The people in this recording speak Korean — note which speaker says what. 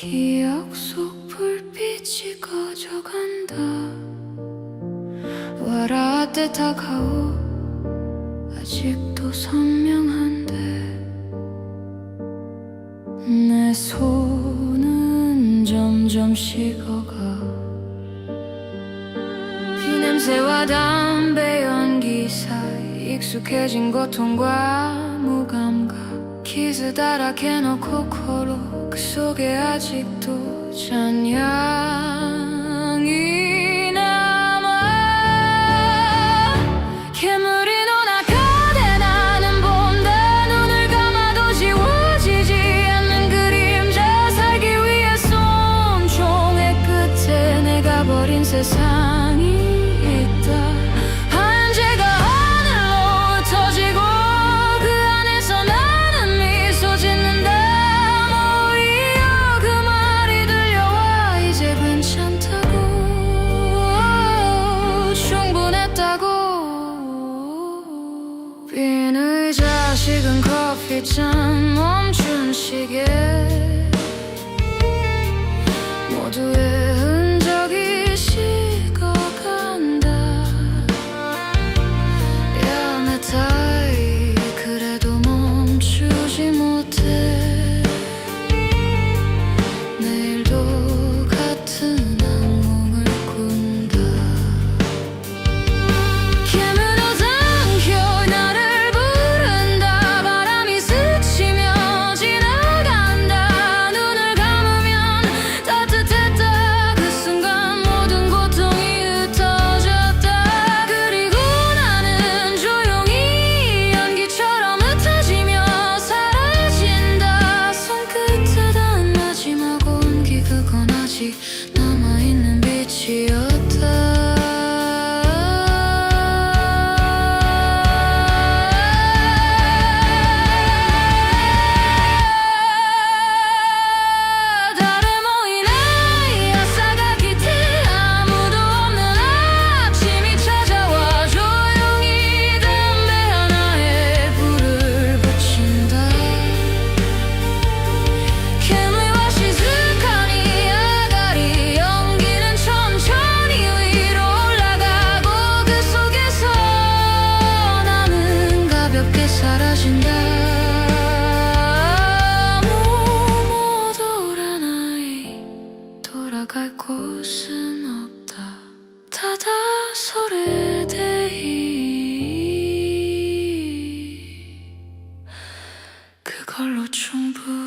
Speaker 1: 기억 속 불빛이 꺼져간다. 와라 때 다가오. 아직도 선명한데. 내 손은 점점 식어가. 피냄새와 담배 연기 사이 익숙해진 고통과 무감각 키스다랗게놓고 코로 그 속에 아직도 잔향이 남아. 개물이 노나가대 나는 본다. 눈을 감아도 지워지지 않는 그림자 살기 위해 쏜총의 끝에 내가 버린 세상 식은 커피잔 멈춘 시계. 모두의 흔적이 식어간다. 야내 타이 그래도 멈추지 못해 바다 소리대이 그걸로 충분